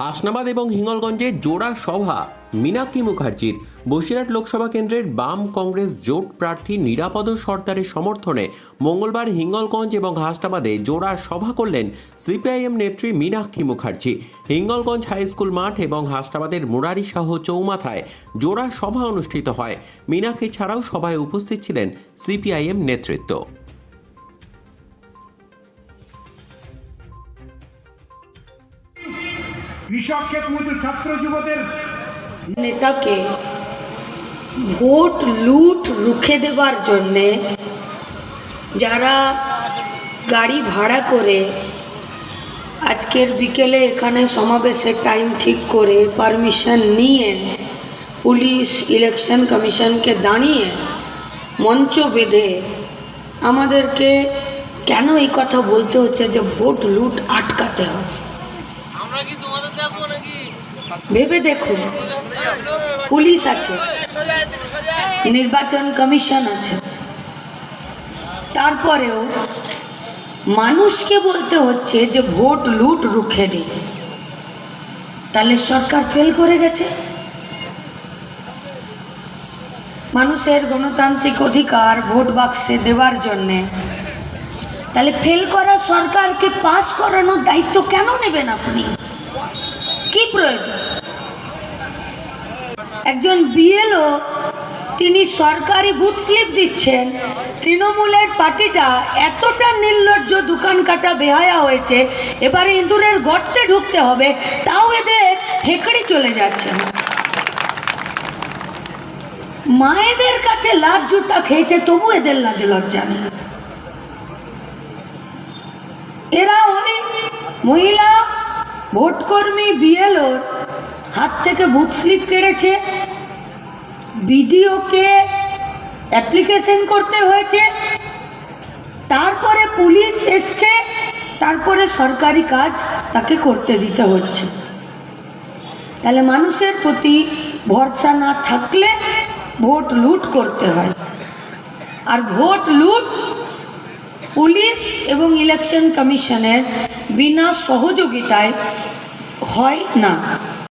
হাসনাবাদ এবং হিঙ্গলগঞ্জে জোড়া সভা, মীনাক্ষী মুখার্জির। বসিরহাট লোকসভা কেন্দ্রের বাম কংগ্রেস জোট প্রার্থী নিরাপদ সর্দারের সমর্থনে মঙ্গলবার হিঙ্গলগঞ্জ এবং হাসনাবাদে জোড়া সভা করলেন সিপিআইএম নেত্রী মীনাক্ষী মুখার্জি। হিঙ্গলগঞ্জ হাই স্কুল মাঠ এবং হাসনাবাদের মুরারি শাহ চৌমাথায় জোড়া সভা অনুষ্ঠিত হয়। মীনাক্ষী ছাড়াও সভায় উপস্থিত ছিলেন সিপিআইএম নেতৃত্ব। কৃষক ছাত্র যুবদের নেতাকে ভোট লুট রুখে দেবার জন্যে যারা গাড়ি ভাড়া করে আজকের বিকেলে এখানে সমাবেশের টাইম ঠিক করে পারমিশন নিয়ে পুলিশ ইলেকশন কমিশনকে দাঁড়িয়ে মঞ্চ বেঁধে আমাদেরকে কেন এই কথা বলতে হচ্ছে যে ভোট লুট আটকাতে হবে? ভেবে দেখুন, পুলিশ আছে, নির্বাচন কমিশন আছে। তারপরেও মানুষকে বলতে হচ্ছে যে ভোট লুট রুখে দিন তাহলে সরকার ফেল করে গেছে? মানুষের গণতান্ত্রিক অধিকার ভোট বাক্সে দেওয়ার জন্যে। তাহলে ফেল করা সরকারকে পাস করানোর দায়িত্ব কেন নেবেন আপনি? কি প্রয়োজন? একজন বিএলও তিনি সরকারি বুথ স্লিপ দিচ্ছেন। তৃণমূলের পার্টিটা এতটা নির্লজ্জ দোকান কাটা বেহায়া হয়েছে, এবারে ইঁদুরের গর্তে ঢুকতে হবে, তাও এদের ঠেকড়ি চলে যাচ্ছে মায়েদের কাছে লাজ জুতা খেয়েছে, তবু এদের লাজ লজ্জা নেই। এরা ওই মহিলা ভোটকর্মী বিএলওর হাত থেকে বুথ স্লিপ কেড়েছে। বিডিওকে অ্যাপ্লিকেশন করতে হয়েছে। তারপরে পুলিশ এসছে, তারপরে সরকারি কাজ তাকে করতে দিতে হচ্ছে। তাহলে মানুষের প্রতি ভরসা না থাকলে ভোট লুট করতে হয়। আর ভোট লুট পুলিশ এবং ইলেকশন কমিশনের বিনা সহযোগিতায় হয় না।